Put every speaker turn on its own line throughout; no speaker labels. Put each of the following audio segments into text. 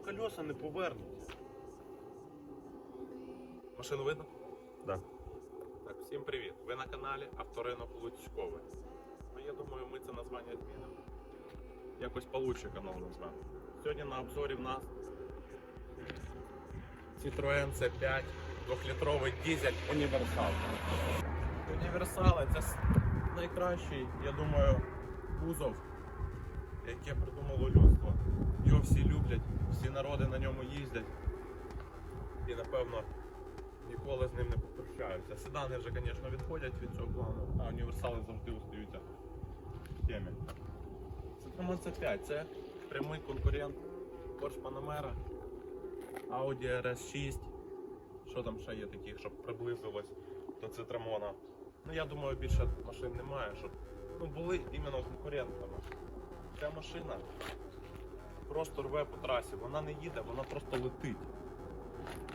ну колеса не повернуться. Машину видно?
Да.
Так, всім привіт. Ви на каналі Авторинок Луцькове. Ну, я думаю, ми це названня змінимо. Якось получше канал назвемо. Сьогодні на обзорі в нас Citroen C5, 2-літровий дизель універсал. Універсали це найкращий, я думаю, кузов, яке придумало людство. Його всі люблять, всі народи на ньому їздять. І напевно ніколи з ним не попрощаються. Седани вже, звісно, відходять від цього плану, а універсали завжди остаються в темі. Citroen C5 це прямий конкурент Porsche Panamera, Audi RS6. Що там ще є таких, щоб приблизилось до Цитрамона. Ну я думаю, більше машин немає, щоб ну, були іменно конкурентами. Ця машина просто рве по трасі, вона не їде, вона просто летить.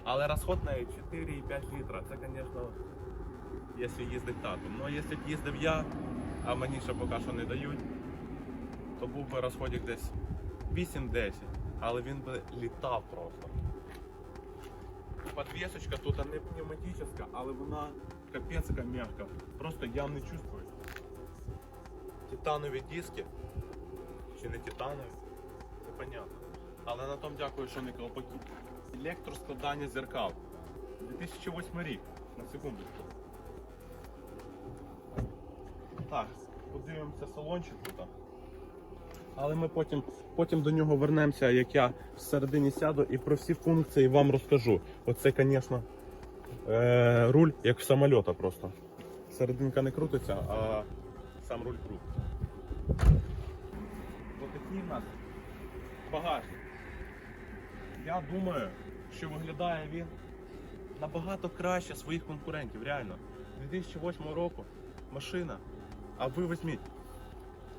Але розход неї 4,5 літра. Це, звісно, якщо їздить татом. Ну, якщо б їздив я, а мені ще поки що не дають, то був би розходик десь 8-10, але він би літав просто. Подвесочка тут не пневматична, але вона капець яка м'яка. Просто ям не чувствую. Титанові диски. Чи не титанові? Непонятно. Але на тому дякую, що не колпаки. Електроскладання зеркал. 2008 рік. На секундочку. Так, подивимося салончик тут. Але ми потім, потім до нього вернемося, як я всередині сяду і про всі функції вам розкажу. Оце, звісно, е, руль як в самольота просто. Серединка не крутиться, а сам руль крутиться. Ось в. Я думаю, що виглядає він набагато краще своїх конкурентів, реально. 2008 року машина, а ви візьміть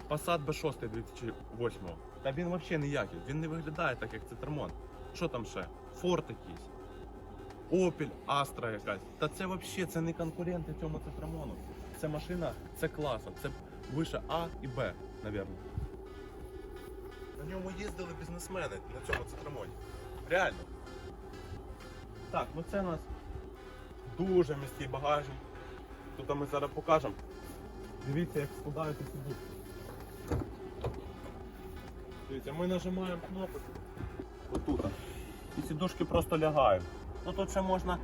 Passat B6 2008 Та він взагалі ніякий, він не виглядає так, як Citroen. Що там ще? Ford якийсь. Opel, Astra якась. Та це взагалі це не конкуренти цьому Citroen. Це машина, це класа, це вище А і Б, мабуть. На ньому їздили бізнесмени на цьому цитрамоні. Реально. Так, ну це у нас дуже міський багажник. Тут ми зараз покажемо. Дивіться, як складаються сидіть. Дивіться, ми нажимаємо кнопку отут. І сідушки просто лягають. Ну тут ще можна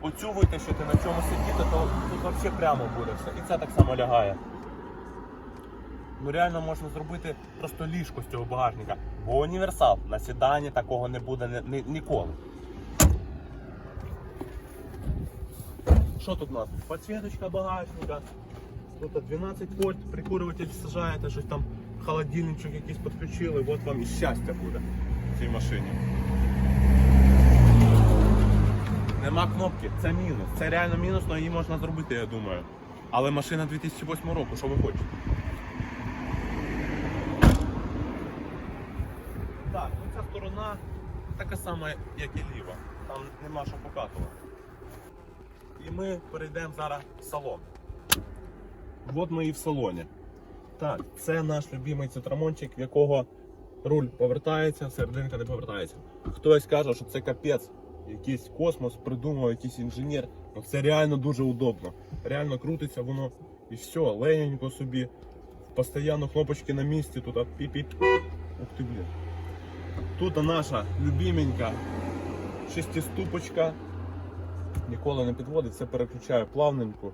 оцю витащити, на чому сидіти, то тут взагалі прямо буде все. І це так само лягає. Ну реально можна зробити просто ліжко з цього багажника. Бо універсал на сіданні такого не буде ні- ні- ніколи. Що тут у нас? Подсвіточка багажника. Тут 12 вольт, прикурюватель сажаєте, щось там холодильничок якийсь підключили, от вам і щастя буде в цій машині. Нема кнопки, це мінус. Це реально мінус, але її можна зробити, я думаю. Але машина 2008 року, що ви хочете? Так, ну ця сторона така сама, як і ліва. Там нема що показувати. І ми перейдемо зараз в салон. От ми і в салоні. Так, це наш любимий цитрамончик, в якого руль повертається, серединка не повертається. Хтось каже, що це капець, якийсь космос придумав, якийсь інженер. Ну це реально дуже удобно. Реально крутиться воно і все, лененько собі. Постійно кнопочки на місці, тут от пі-пі. Ух ти, блін. Тут наша любименька шестиступочка. Ніколи не підводить, все переключає плавненько.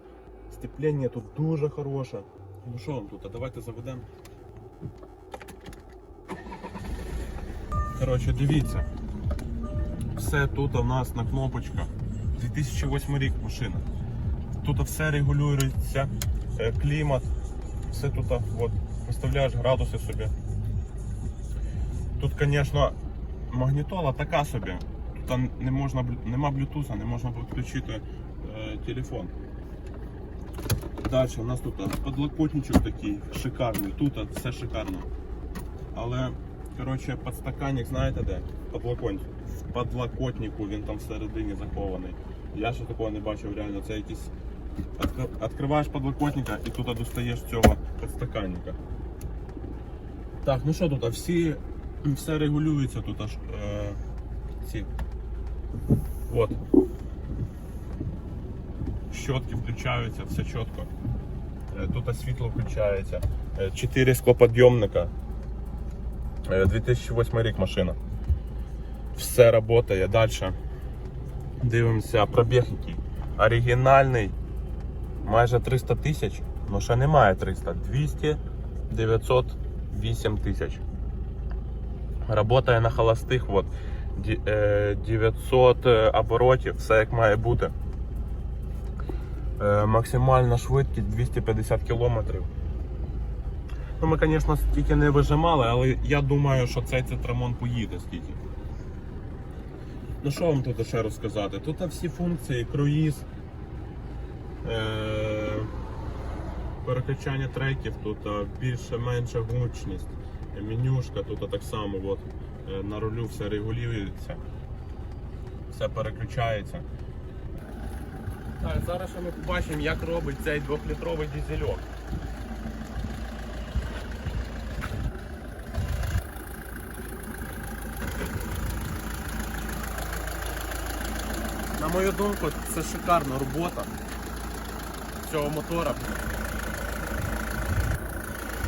Степлення тут дуже хороше. Ну що вам тут? А давайте заведемо. Коротше, дивіться. Все тут у нас на кнопочках. 2008 рік машина. Тут все регулюється, е, клімат, все тут от, виставляєш градуси собі. Тут, звісно, магнітола така собі. Тут не можна, нема блютуса, не можна підключити е, телефон. Далі у нас тут подлокотничок такий шикарний, тут все шикарно. Але, коротше, подстаканник, знаєте де? Подлокотник. В подлокотнику він там всередині захований. Я ще такого не бачив реально. Це якийсь. Відкр- Відкриваєш подлокотника і тут достаєш цього подстаканника. Так, ну що тут, а всі все регулюється тут аж. Е, ці. От. Щотки включаються, все чітко. Е, Тут світло включається. Е, Чотири склоподйомника. Е, 2008 рік машина. Все працює. Далі. Дивимося, пробіг який. Оригінальний. Майже 300 тисяч. Ну ще немає 300. 200, 908 тисяч. Работає на холостих. От. Е, 900 оборотів, все як має бути. Е, Максимальна швидкість 250 км. Ну, ми, звісно, стільки не вижимали, але я думаю, що цей цитрамон поїде стільки. Ну що вам тут ще розказати? Тут всі функції, круїз, е- переключання треків, тут більше-менше гучність, менюшка тут так само, от, е, на рулю все регулюється, все переключається. Так, зараз ми побачимо, як робить цей 2-літровий дизельок. На мою думку, це шикарна робота цього мотора.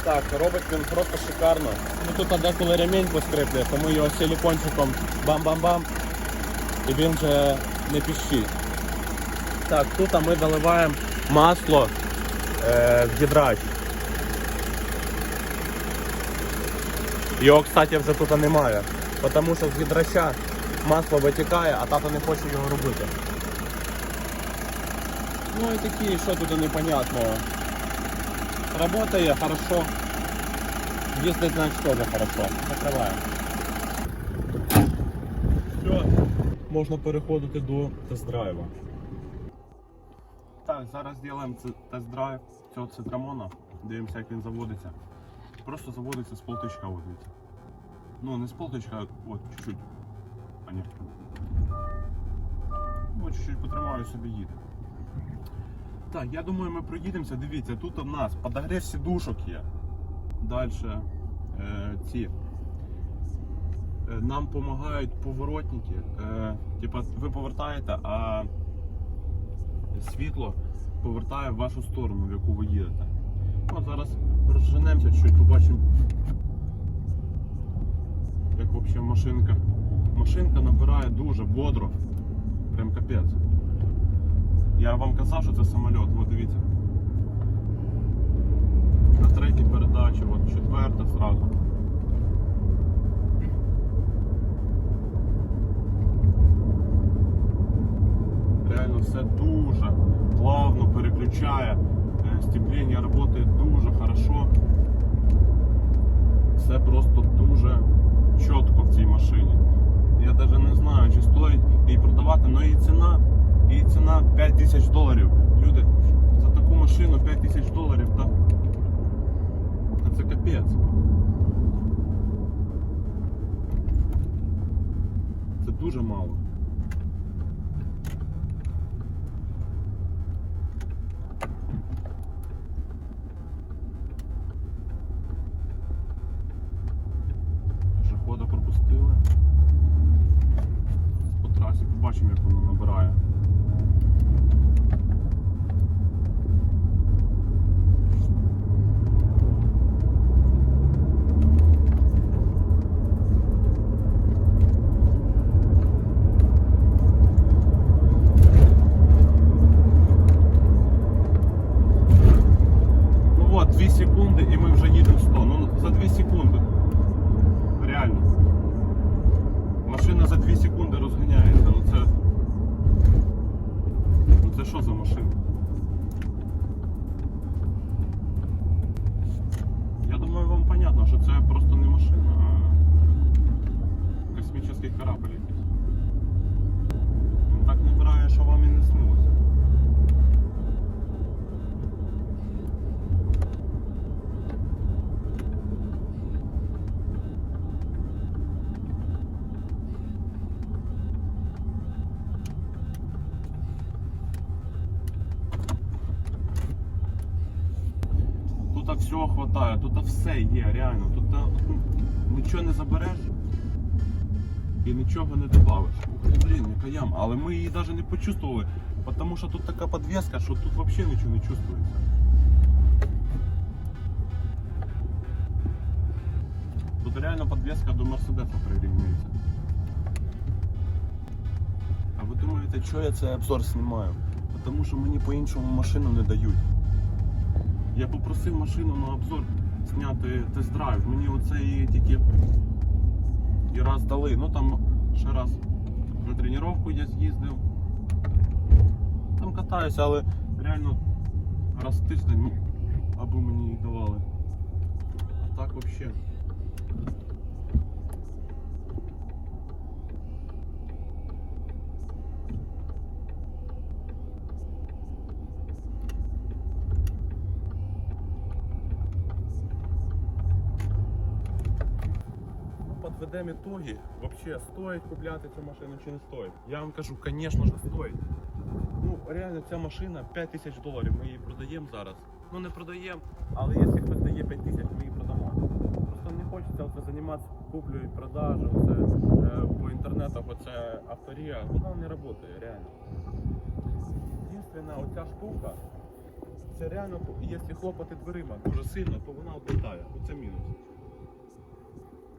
Так, робить він просто шикарно. Ну тут деколи ремінь поскриплює, тому його силікончиком бам-бам-бам і він вже не піщить. Так, тут ми доливаємо масло е, в гідрач. Його, кстати, вже тут немає, тому що з гідрача масло витікає, а тато не хоче його робити. Ну і такі, що тут непонятного. Работає хорошо. Їздить, значить теж хорошо. Закриваємо. Все, можна переходити до тест-драйва. Так, зараз зробимо тест-драйв цього цитрамона. Дивимося, як він заводиться. Просто заводиться з полтичка дивіться. Ну, не з полтичка, а от чуть-чуть. А ні. От чуть-чуть потримаю собі їде. Так, я думаю, ми проїдемося. Дивіться, тут у нас подогрів сідушок є. Далі е, ці. Е, нам допомагають поворотники. Е, типа ви повертаєте, а світло повертає в вашу сторону, в яку ви їдете. Ну, зараз розженемося чуть, побачимо, як взагалі машинка. Машинка набирає дуже бодро. Прям капець. Я вам казав, що це самоліт, от дивіться. На третій передачі, от четверта зразу. Реально все дуже плавно переключає. Е, Степлення працює дуже хорошо. Все просто дуже чітко в цій машині. Я навіть не знаю, чи стоїть її продавати, але її ціна, її ціна 5 тисяч доларів. Люди, за таку машину 5 тисяч доларів, так? та це капець. Це дуже мало. Пішохода пропустили. По трасі побачимо, як воно набирає. Ну от, 2 секунди і ми вже їдемо 100. Ну за 2 секунди. Реально. Машина за 2 секунди розганяється. Ну це. Ну це всього хватає, тут все є, реально. Тут нічого не забереш. і нічого не добавиш. Ух блін, яка яма. Але ми її навіть не почувствували, тому що тут така підвіска, що тут взагалі нічого не чувствується. Тут реально підвіска до Мерседеса прирівнюється. А ви думаєте, що я цей обзор знімаю? Тому що мені по-іншому машину не дають. Я попросив машину на обзор зняти тест-драйв. Мені оце її тільки і раз дали. Ну там ще раз на тренування я з'їздив. Там катаюся, але реально раз в тиждень, ну, аби мені її давали. А так взагалі. Подведемо ітоги. Вообще, стоїть купляти цю машину чи не стоїть? Я вам кажу, звісно ж, стоїть. Ну, реально, ця машина 5 тисяч доларів. Ми її продаємо зараз. Ну не продаємо, але якщо хтось дає 5 тисяч, ми її продамо. Просто не хочеться оце займатися куплею і продажем, оце, е, по інтернетах, оце авторія, вона не працює, реально. Єдинственна оця штука, це реально, якщо хлопати дверима дуже сильно, то вона відлітає. Оце мінус.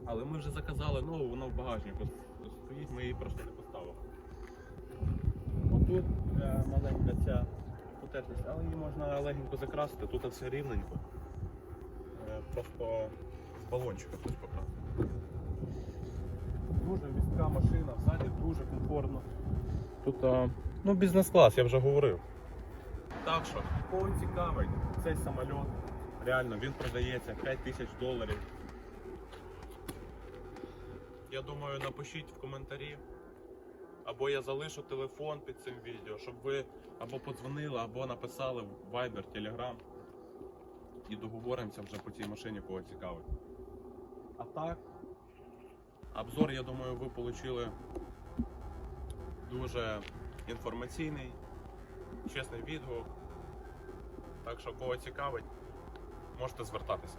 Але ми вже заказали нову, вона в багажнику стоїть, ми її просто не поставили. Отут е, маленька ця потертість, але її можна легенько закрасити, тут все рівненько. Е, просто з балончика хтось покрасив. Дуже містка машина, ззаді дуже комфортно. Тут а, ну, бізнес-клас, я вже говорив. Так що, кого цікавить цей самоліт, реально він продається 5 тисяч доларів. Я думаю, напишіть в коментарі. Або я залишу телефон під цим відео, щоб ви або подзвонили, або написали в Viber, Telegram. І договоримося вже по цій машині, кого цікавить. А так, обзор, я думаю, ви отримали дуже інформаційний, чесний відгук. Так що кого цікавить, можете звертатися.